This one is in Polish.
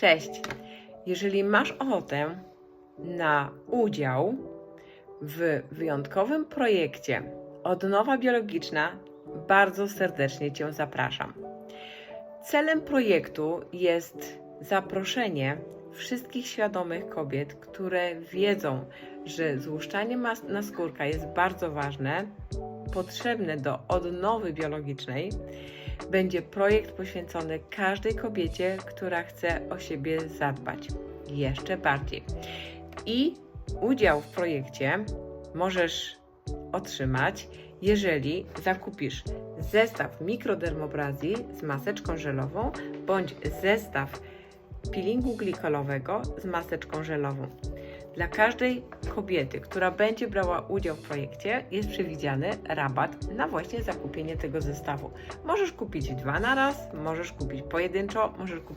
Cześć! Jeżeli masz ochotę na udział w wyjątkowym projekcie Odnowa Biologiczna, bardzo serdecznie Cię zapraszam. Celem projektu jest zaproszenie wszystkich świadomych kobiet, które wiedzą, że złuszczanie naskórka jest bardzo ważne, potrzebne do odnowy biologicznej. Będzie projekt poświęcony każdej kobiecie, która chce o siebie zadbać jeszcze bardziej. I udział w projekcie możesz otrzymać, jeżeli zakupisz zestaw mikrodermobrazji z maseczką żelową bądź zestaw peelingu glikolowego z maseczką żelową. Dla każdej kobiety, która będzie brała udział w projekcie, jest przewidziany rabat na właśnie zakupienie tego zestawu. Możesz kupić dwa na raz, możesz kupić pojedynczo, możesz kupić